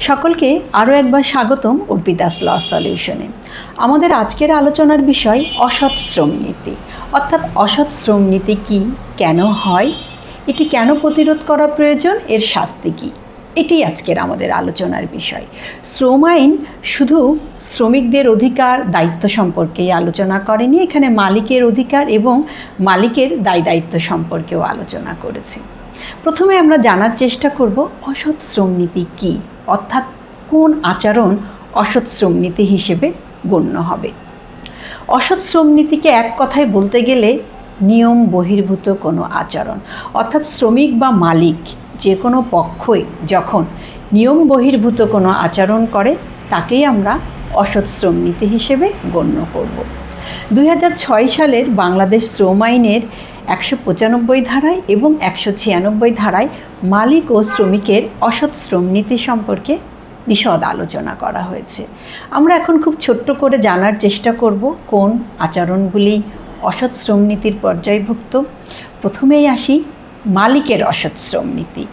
সকলকে আরও একবার স্বাগতম অর্পিতাস ল সলিউশনে। আমাদের আজকের আলোচনার বিষয় অসৎ শ্রম নীতি। অর্থাৎ অসৎ শ্রম নীতি কী, কেন হয়, এটি কেন প্রতিরোধ করা প্রয়োজন, এর শাস্তি কী, এটি আজকের আমাদের আলোচনার বিষয়। শ্রম আইন শুধু শ্রমিকদের অধিকার, দায়িত্ব সম্পর্কেই আলোচনা করেনি, এখানে মালিকের অধিকার এবং মালিকের দায় দায়িত্ব সম্পর্কেও আলোচনা করেছে। প্রথমে আমরা জানার চেষ্টা করব অসৎ শ্রম নীতি কী? অর্থাৎ কোন আচরণ অসৎ শ্রম নীতি হিসেবে গণ্য হবে? অসৎ শ্রম নীতিকে এক কথায় বলতে গেলে নিয়ম বহির্ভূত কোনো আচরণ। অর্থাৎ শ্রমিক বা মালিক যে কোনো পক্ষই যখন নিয়ম বহির্ভূত কোনো আচরণ করে, তাকেই আমরা অসৎ শ্রম নীতি হিসেবে গণ্য করব। দুই হাজার ছয় সালের বাংলাদেশ শ্রম আইনের একশো পঁচানব্বই ধারায় এবং একশো ছিয়ানব্বই ধারায় মালিক ও শ্রমিকের অসৎ শ্রম নীতি সম্পর্কে বিশদ আলোচনা করা হয়েছে। আমরা এখন খুব ছোট্ট করে জানার চেষ্টা করব কোন আচরণগুলি অসৎ শ্রম নীতির পর্যায়ভুক্ত। প্রথমেই আসি মালিকের অসৎ শ্রম নীতি।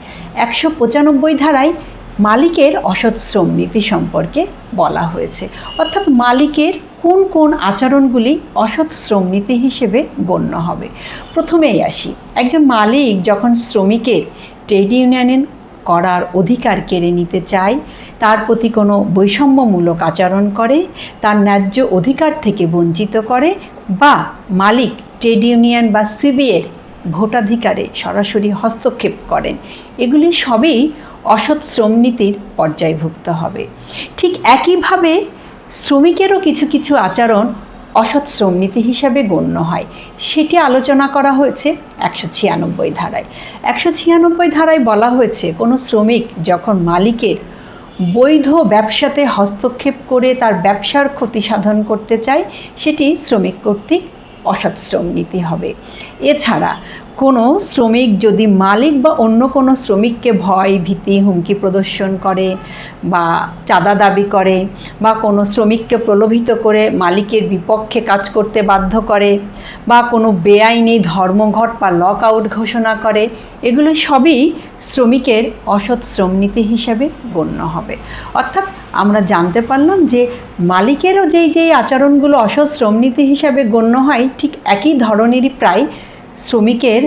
একশো পঁচানব্বই ধারায় মালিকের অসৎ শ্রম নীতি সম্পর্কে বলা হয়েছে। অর্থাৎ মালিকের কোন কোন আচরণগুলি অসৎ শ্রম নীতি হিসেবে গণ্য হবে? প্রথমেই আসি। একজন মালিক যখন শ্রমিকের ট্রেড ইউনিয়নের করার অধিকার কেড়ে নিতে চায়, তার প্রতি কোনো বৈষম্যমূলক আচরণ করে, তার ন্যায্য অধিকার থেকে বঞ্চিত করে বা মালিক ট্রেড ইউনিয়ন বা সিবিএর ভোটাধিকারে সরাসরি হস্তক্ষেপ করেন। এগুলি সবই অসৎ শ্রমনীতির পর্যায়ভুক্ত হবে। ঠিক একইভাবে শ্রমিকেরও কিছু কিছু আচরণ অসৎ শ্রমনীতি হিসাবে গণ্য হয়। সেটি আলোচনা করা হয়েছে একশো ছিয়ানব্বই ধারায়। একশো ছিয়ানব্বই ধারায় বলা হয়েছে, কোনো শ্রমিক যখন মালিকের বৈধ ব্যবসাতে হস্তক্ষেপ করে তার ব্যবসার ক্ষতি সাধন করতে চায়, সেটি শ্রমিক কর্তৃক অসৎ শ্রম নীতি হবে। এছাড়া কোনো শ্রমিক যদি মালিক বা অন্য কোনো শ্রমিককে ভয়, ভীতি, হুমকি প্রদর্শন করে বা চাঁদা দাবি করে বা কোনো শ্রমিককে প্রলোভিত করে মালিকের বিপক্ষে কাজ করতে বাধ্য করে বা কোনো বেআইনি ধর্মঘট বা লক আউট ঘোষণা করে, এগুলো সবই শ্রমিকের অসৎ শ্রমনীতি হিসেবে গণ্য হবে। অর্থাৎ আমরা জানতে পারলাম যে মালিকেরও যেই যেই আচরণগুলো অসৎ শ্রমনীতি হিসাবে গণ্য হয়, ঠিক একই ধরনেরই প্রায় শ্রমিকের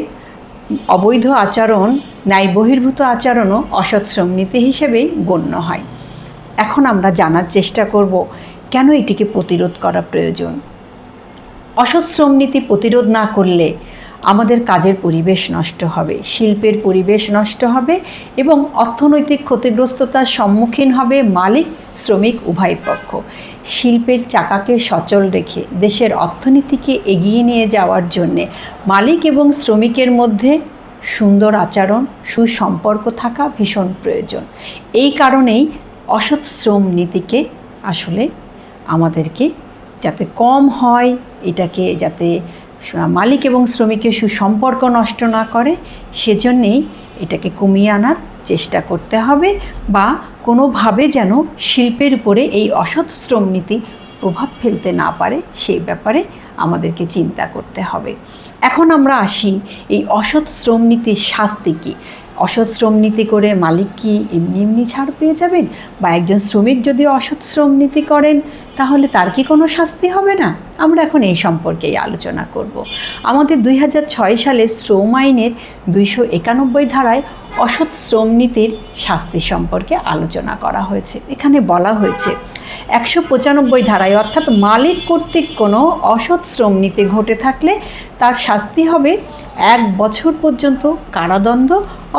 অবৈধ আচরণ ন্যায় বহির্ভূত আচরণও অসৎ শ্রমনীতি হিসেবেই গণ্য হয়। এখন আমরা জানার চেষ্টা করব, কেন এটিকে প্রতিরোধ করা প্রয়োজন? অসৎ শ্রমনীতি প্রতিরোধ না করলে আমাদের কাজের পরিবেশ নষ্ট হবে, শিল্পের পরিবেশ নষ্ট হবে এবং অর্থনৈতিক ক্ষতিগ্রস্ততার সম্মুখীন হবে মালিক, শ্রমিক, উভয় পক্ষ। শিল্পের চাকাকে সচল রেখে, দেশের অর্থনীতিকে এগিয়ে নিয়ে যাওয়ার জন্যে মালিক এবং শ্রমিকের মধ্যে সুন্দর আচরণ, সুসম্পর্ক থাকা ভীষণ প্রয়োজন। এই কারণেই অসৎ শ্রম নীতিকে আসলে আমাদেরকে যাতে কম হয়, এটাকে যাতে মালিক এবং শ্রমিকের সুসম্পর্ক নষ্ট না করে সেজন্যেই এটাকে কমিয়ে আনার চেষ্টা করতে হবে বা কোনোভাবে যেন শিল্পের উপরে এই অসৎ শ্রম নীতি প্রভাব ফেলতে না পারে সেই ব্যাপারে আমাদেরকে চিন্তা করতে হবে। এখন আমরা আসি এই অসৎ শ্রম নীতির শাস্তি কী? অসৎ শ্রম নীতি করে মালিক কি এমনি এমনি ছাড় পেয়ে যাবেন? বা একজন শ্রমিক যদি অসৎ শ্রম নীতি করেন, তাহলে তার কি কোনো শাস্তি হবে না? আমরা এখন এই সম্পর্কেই আলোচনা করব। আমাদের দুই হাজার ছয় সালে শ্রম আইনের দুইশো একানব্বই ধারায় অসৎ শ্রম নীতির শাস্তি সম্পর্কে আলোচনা করা হয়েছে। এখানে বলা হয়েছে একশো পঁচানব্বই ধারায়, অর্থাৎ মালিক কর্তৃক কোনো অসৎ শ্রম নীতি ঘটে থাকলে তার শাস্তি হবে এক বছর পর্যন্ত কারাদণ্ড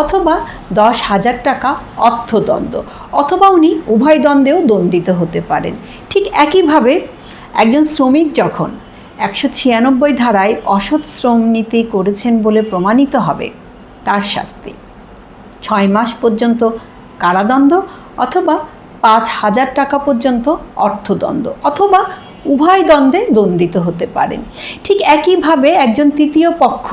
অথবা দশ হাজার টাকা অর্থদণ্ড, অথবা উনি উভয় দ্বন্দ্বেও দণ্ডিত হতে পারেন। ঠিক একইভাবে একজন শ্রমিক যখন একশো ছিয়ানব্বই ধারায় অসৎ শ্রম নীতি করেছেন বলে প্রমাণিত হবে, তার শাস্তি। ছয় মাস পর্যন্ত কারাদণ্ড অথবা পাঁচ হাজার টাকা পর্যন্ত অর্থদণ্ড অথবা উভয় দ্বন্দ্বে দণ্ডিত হতে পারেন ঠিক একইভাবে একজন তৃতীয় পক্ষ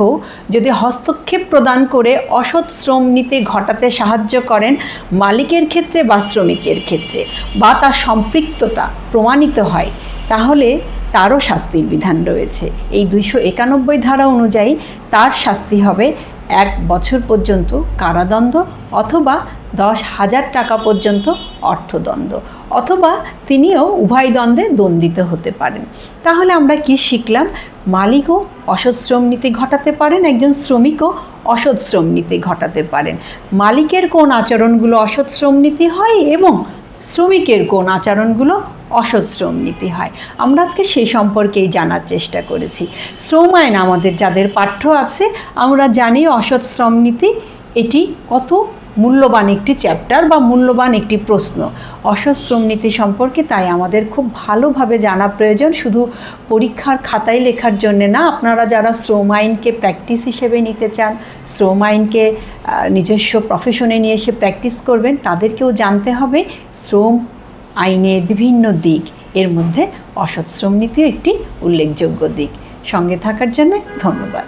যদি হস্তক্ষেপ প্রদান করে অসৎ শ্রম নিতে ঘটাতে সাহায্য করেন মালিকের ক্ষেত্রে বা শ্রমিকের ক্ষেত্রে বা তার সম্পৃক্ততা প্রমাণিত হয়, তাহলে তারও শাস্তির বিধান রয়েছে। এই দুইশো একানব্বই ধারা অনুযায়ী তার শাস্তি হবে এক বছর পর্যন্ত কারাদণ্ড অথবা দশ হাজার টাকা পর্যন্ত অর্থদণ্ড, অথবা তিনিও উভয় দ্বন্দ্বে দণ্ডিত হতে পারেন। তাহলে আমরা কি শিখলাম? মালিকও অসৎ শ্রম নীতি ঘটাতে পারেন, একজন শ্রমিকও অসৎ শ্রম নীতি ঘটাতে পারেন। মালিকের কোন আচরণগুলো অসৎ শ্রম নীতি হয় এবং শ্রমিকের কোন আচরণগুলো অসৎ শ্রম নীতি হয়? আমরা আজকে সেই সম্পর্কেই জানার চেষ্টা করেছি। শ্রম আইন আমাদের যাদের পাঠ্য আছে, আমরা জানি অসৎ শ্রম নীতি, এটি কত মূল্যবান একটি চ্যাপ্টার বা মূল্যবান একটি প্রশ্ন। অসৎ শ্রম নীতি সম্পর্কে তাই আমাদের খুব ভালোভাবে জানা প্রয়োজন। শুধু পরীক্ষার খাতায় লেখার জন্য না, আপনারা যারা শ্রম আইনকে প্র্যাকটিস হিসেবে নিতে চান, শ্রম আইনকে নিজস্ব প্রফেশনে নিয়ে এসে প্র্যাকটিস করবেন, তাদেরকেও জানতে হবে শ্রম আইনের বিভিন্ন দিক। এর মধ্যে অসৎ শ্রম নীতিও একটি উল্লেখযোগ্য দিক। সঙ্গে থাকার জন্য ধন্যবাদ।